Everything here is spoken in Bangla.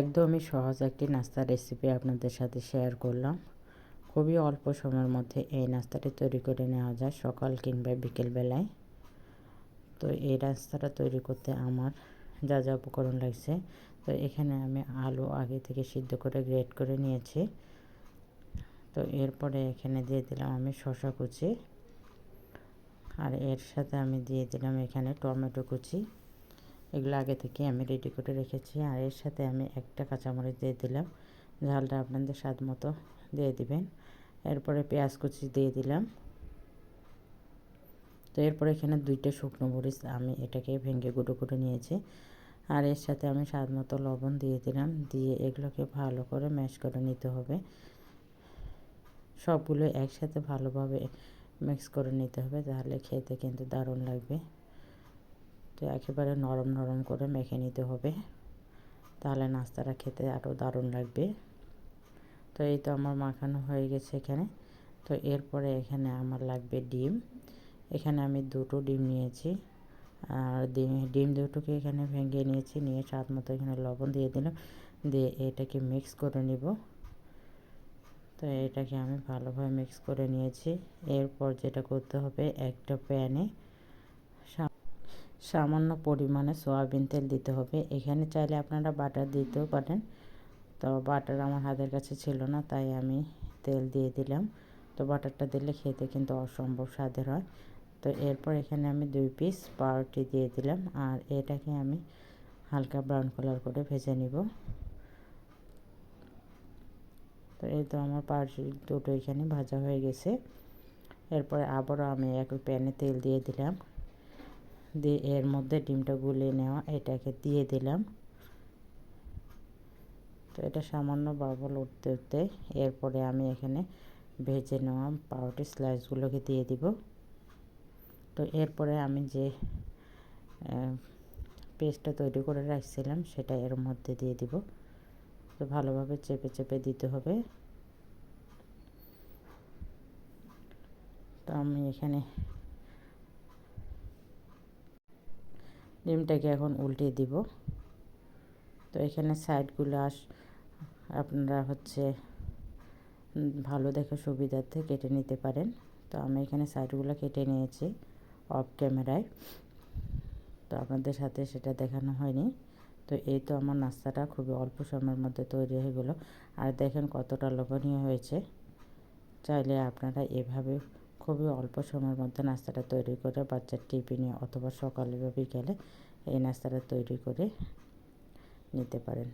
একদমই সহজ একটি নাস্তার রেসিপি আপনাদের সাথে শেয়ার করলাম। খুবই অল্প সময়ের মধ্যে এই নাস্তাটি তৈরি করে নেওয়া যায় সকাল কিংবা বিকেলবেলায় তো এই নাস্তাটা তৈরি করতে আমার যা যা উপকরণ লাগছে, তো এখানে আমি আলু আগে থেকে সিদ্ধ করে গ্রেট করে নিয়েছি। তো এরপরে এখানে দিয়ে দিলাম আমি শশা কুচি। আর এর সাথে আমি দিয়ে দিলাম এখানে টমেটো কুচি। এগুলো আগে থেকে আমি রেডি করে রেখেছি। আর এর সাথে আমি একটা কাঁচামরিচ দিয়ে দিলাম। ঝালটা আপনাদের স্বাদ মতো দিয়ে দিবেন। এরপরে পেঁয়াজ কুচি দিয়ে দিলাম। তো এরপরে এখানে দুইটা শুকনো মরিচ আমি এটাকে ভেঙে গুঁড়ো করে নিয়েছি। আর এর সাথে আমি স্বাদ মতো লবণ দিয়ে দিলাম। দিয়ে এগুলোকে ভালো করে ম্যাশ করে নিতে হবে। সবগুলো একসাথে ভালোভাবে মিক্স করে নিতে হবে। তাহলে খেতে কিন্তু দারুণ লাগবে। তো একেবারে নরম নরম করে মেখে নিতে হবে। তাহলে নাস্তাটা খেতে আরও দারুণ লাগবে। তো এই তো আমার মাখানো হয়ে গেছে এখানে। তো এরপরে এখানে আমার লাগবে ডিম। এখানে আমি দুটো ডিম নিয়েছি। আর ডিম দুটোকে এখানে ভেঙে নিয়েছি। নিয়ে স্বাদ মতো এখানে লবণ দিয়ে দিলাম। দিয়ে এটাকে মিক্স করে নিব। তো এটাকে আমি ভালোভাবে মিক্স করে নিয়েছি। এরপর যেটা করতে হবে একটা প্যানে সামান্য পরিমাণে সয়াবিন তেল দিতে হবে। এখানে চাইলে আপনারা বাটার দিতেও পারেন। তো বাটার আমার হাতের কাছে ছিল না, তাই আমি তেল দিয়ে দিলাম। তো বাটারটা দিলে খেতে কিন্তু অসম্ভব স্বাদের হয়। তো এরপর এখানে আমি দুই পিস পাউরুটি দিয়ে দিলাম আর এটাকে আমি হালকা ব্রাউন কালার করে ভেজে নিব। তো এই তো আমার পাউরুটি দুটো এখানে ভাজা হয়ে গেছে। এরপরে আবারও আমি এক প্যানে তেল দিয়ে দিলাম। দিয়ে এর মধ্যে ডিমটা গুলিয়ে নেওয়া, এটাকে দিয়ে দিলাম। তো এটা সামান্য বাবল উঠতে উঠতে এরপরে আমি এখানে ভেজে নেওয়া পাউরুটি স্লাইসগুলোকে দিয়ে দিব। তো এরপরে আমি যে পেস্টটা তৈরি করে রাখছিলাম, সেটা এর মধ্যে দিয়ে দিব। তো ভালোভাবে চেপে চেপে দিতে হবে। তো আমি এখানে ডিমটাকে এখন উল্টে দিব। তো এখানে সাইডগুলো আস, আপনারা হচ্ছে ভালো দেখে সুবিধার্থে কেটে নিতে পারেন। তো আমি এখানে সাইডগুলো কেটে নিয়েছি অফ ক্যামেরায়। তো আপনাদের সাথে সেটা দেখানো হয়নি। তো এই তো আমার নাস্তাটা খুবই অল্প সময়ের মধ্যে তৈরি হয়ে গেলো। আর দেখেন কতটা লোভনীয় হয়েছে। চাইলে আপনারা এভাবে খুবই অল্প সময়ের মধ্যে নাস্তাটা তৈরি করে বাচ্চার টিফিনে অথবা সকালে বা বিকেলে এই নাস্তাটা তৈরি করে নিতে পারেন।